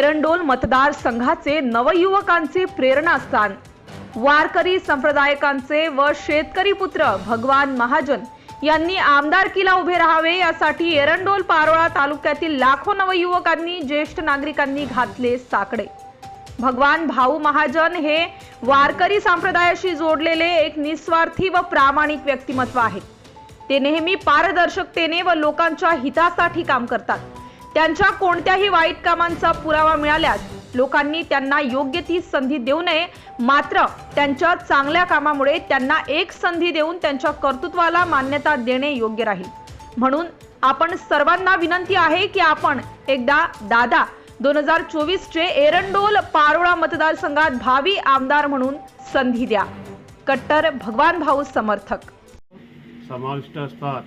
एरंडोल मतदारसंघाचे नवयुवकांचे प्रेरणास्थान. वारकरी संप्रदायकांचे व शेतकरी पुत्र भगवान महाजन यांनी आमदारकीला उभे राहावे यासाठी एरंडोल पारोळा तालुक्यातील लाखो नवयुवकांनी ज्येष्ठ नागरिकांनी घातले साकडे. भगवान भाऊ महाजन हे वारकरी संप्रदायाशी जोडलेले एक निस्वार्थी व प्रामाणिक व्यक्तिमत्व आहे. ते नेहमी पारदर्शकतेने व लोकांच्या हितासाठी काम करतात. त्यांच्या कोणत्याही वाईट कामांचा पुरावा मिळाल्यास लोकांनी त्यांना योग्य ती संधी देऊ नये. मात्र त्यांच्या चांगल्या कामामुळे त्यांना एक संधी देऊन त्यांच्या कर्तृत्वाला मान्यता देणे योग्य राहील. म्हणून आपण सर्वांना विनंती आहे की आपण एकदा दादा दोन हजार चोवीस चे एरंडोल पारोळा मतदारसंघात भावी आमदार म्हणून संधी द्या. कट्टर भगवान भाऊ समर्थक. समाविष्ट असतात.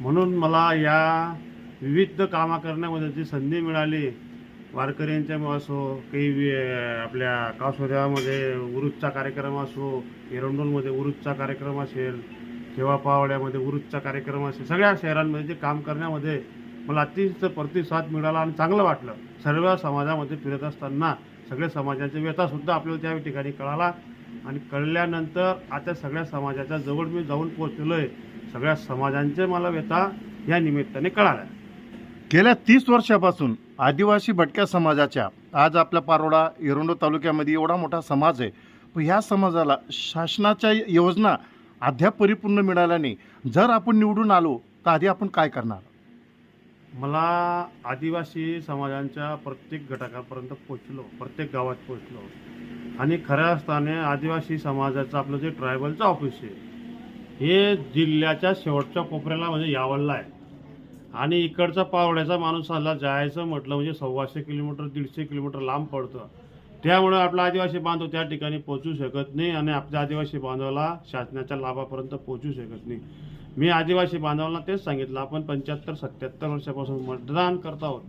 म्हणून मला या विविध कामं करण्यामध्ये जी संधी मिळाली वारकऱ्यांच्या असो काही आपल्या कासोद्यामध्ये उरुजचा कार्यक्रम असो एरंडोलमध्ये उरुजचा कार्यक्रम असेल किंवा पावड्यामध्ये उरुजचा कार्यक्रम असेल सगळ्या शहरांमध्ये जे काम करण्यामध्ये मला अतिशय प्रतिसाद मिळाला आणि चांगलं वाटलं. सर्व समाजामध्ये फिरत असताना सगळ्या समाजाचे व्यथासुद्धा आपल्याला त्या ठिकाणी कळाला आणि कळल्यानंतर आता सगळ्या समाजाच्या जवळ मी जाऊन पोहोचलो आहे सगळ्या समाजांचे मला व्यथा या निमित्ताने कळाल्या. गेल्या तीस वर्षापासून आदिवासी भटक्या समाजाच्या आज आपल्या पारोडा एरोंडो तालुक्यामध्ये एवढा मोठा समाज आहे. पण ह्या समाजाला शासनाच्या योजना अद्याप परिपूर्ण मिळाल्याने जर आपण निवडून आलो तर आधी आपण काय करणार? मला आदिवासी समाजांच्या प्रत्येक घटकापर्यंत पोचलो प्रत्येक गावात पोचलो आणि खऱ्या अर्थाने आदिवासी समाजाचं आपलं जे ट्रायबलचं ऑफिस आहे हे जिल्ह्याच्या शेवटच्या कोपऱ्याला म्हणजे यावलला आहे. आणि इकडचा पावड्याचा माणूस आला जायचं म्हटलं म्हणजे सव्वाशे किलोमीटर दीडशे किलोमीटर लांब पडतं. त्यामुळे आपला आदिवासी बांधव त्या ठिकाणी पोहोचू शकत नाही आणि आपल्या आदिवासी बांधवाला शासनाच्या लाभापर्यंत पोचू शकत नाही. मी आदिवासी बांधवांना तेच सांगितलं आपण पंच्याहत्तर सत्याहत्तर वर्षापासून मतदान करत आहोत.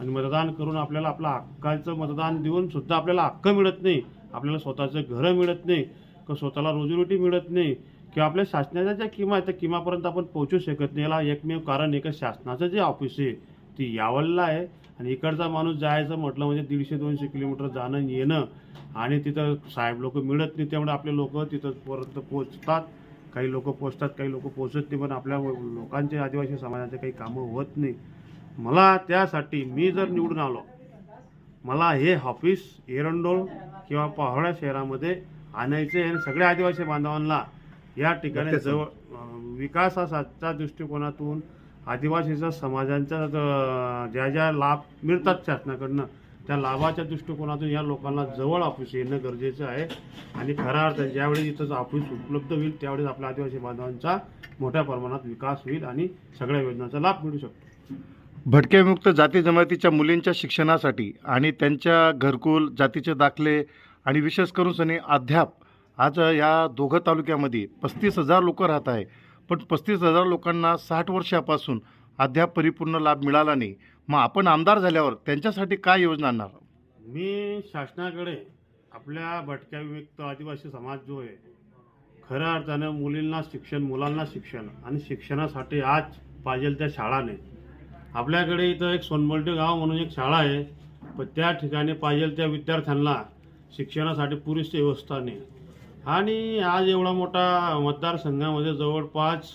आणि मतदान करून आपल्याला आपलं हक्काचं मतदान देऊन सुद्धा आपल्याला हक्क मिळत नाही. आपल्याला स्वतःचं घरं मिळत नाही किंवा स्वतःला रोजीरोटी मिळत नाही किंवा आपल्या शासनाच्या ज्या किमा आहेत त्या किमापर्यंत आपण पोहोचू शकत नाही. याला एकमेव कारण एक शासनाचं जे ऑफिस आहे ती यावलला आहे. आणि इकडचा माणूस जायचं म्हटलं म्हणजे दीडशे दोनशे किलोमीटर जाणं येणं. आणि तिथं साहेब लोक मिळत नाही त्यामुळे आपले लोक तिथं परत पोचतात काही लोक पोचतात काही लोक पोचत नाही पण आपल्या लोकांचे आदिवासी समाजाचे काही कामं होत नाही. मला त्यासाठी मी जर निवडून आलो मला हे ऑफिस एरंडोल किंवा पहाडा शहरामध्ये आणायचे आणि सगळ्या आदिवासी बांधवांना या ठिकाणी जवळ विकासाच्या दृष्टिकोनातून आदिवासीच्या समाजांच्या अं, ज्या ज्या लाभ मिळतात शासनाकडनं त्या लाभाच्या दृष्टिकोनातून या लोकांना जवळ ऑफिस येणं गरजेचं आहे. आणि खऱ्या अर्थाने ज्यावेळी इथं ऑफिस उपलब्ध होईल त्यावेळेस आपल्या आदिवासी बांधवांचा मोठ्या प्रमाणात विकास होईल आणि सगळ्या योजनांचा लाभ मिळू शकतो. भटक्यामुक्त जाती जमातीच्या मुलींच्या शिक्षणासाठी आणि त्यांच्या घरकुल जातीचे दाखले आणि विशेष करून सनी अद्याप आज या दोघं तालुक्यामध्ये पस्तीस हजार लोक राहत आहे. पण पस्तीस हजार लोकांना साठ वर्षापासून अद्याप परिपूर्ण लाभ मिळाला नाही. मग आपण आमदार झाल्यावर त्यांच्यासाठी काय योजना आणणार? मी शासनाकडे आपल्या भटक्या विमुक्त आदिवासी समाज जो आहे खऱ्या अर्थानं मुलींना शिक्षण मुलांना शिक्षण आणि शिक्षणासाठी आज पाहिजे त्या शाळा नाही आपल्याकडे इथं एक सोनमल्टी गाव म्हणून एक शाळा आहे. पण त्या ठिकाणी पाहिजे त्या विद्यार्थ्यांना शिक्षणासाठी पुरेशी व्यवस्था नाही. आणि आज एवढा मोठा मतदारसंघामध्ये जवळपास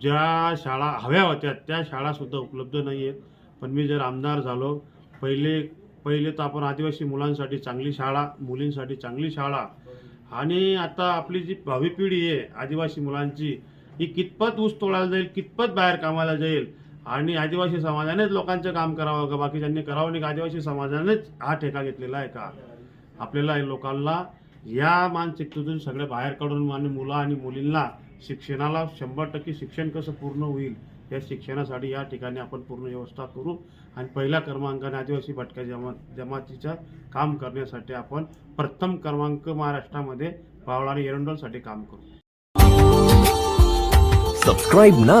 ज्या शाळा हव्या होत्या त्या शाळासुद्धा उपलब्ध नाही आहेत पण मी जर आमदार झालो पहिले पहिले तर आपण आदिवासी मुलांसाठी चांगली शाळा मुलींसाठी चांगली शाळा. आणि आता आपली जी भावी पिढी आहे आदिवासी मुलांची ही कितपत ऊस तोडायला जाईल कितपत बाहेर कामाला जाईल आणि आदिवासी समाजानेच लोकांचं काम करावं का? बाकीच्यांनी करावं नाही का आदिवासी समाजानेच हा ठेका घेतलेला आहे का? आपल्याला लोकांना या मानसिकतेतून सगळे बाहेर काढून आणि मुलं आणि मुलींना शिक्षणाला शंभर टक्के शिक्षण कसं पूर्ण होईल या शिक्षणासाठी या ठिकाणी आपण पूर्ण व्यवस्था करू. आणि पहिल्या क्रमांकाने आदिवासी भटक्या जमा जमातीचं काम करण्यासाठी आपण प्रथम क्रमांक महाराष्ट्रामध्ये पावला आणि एरंडोलसाठी काम करू. सबस्क्राईब ना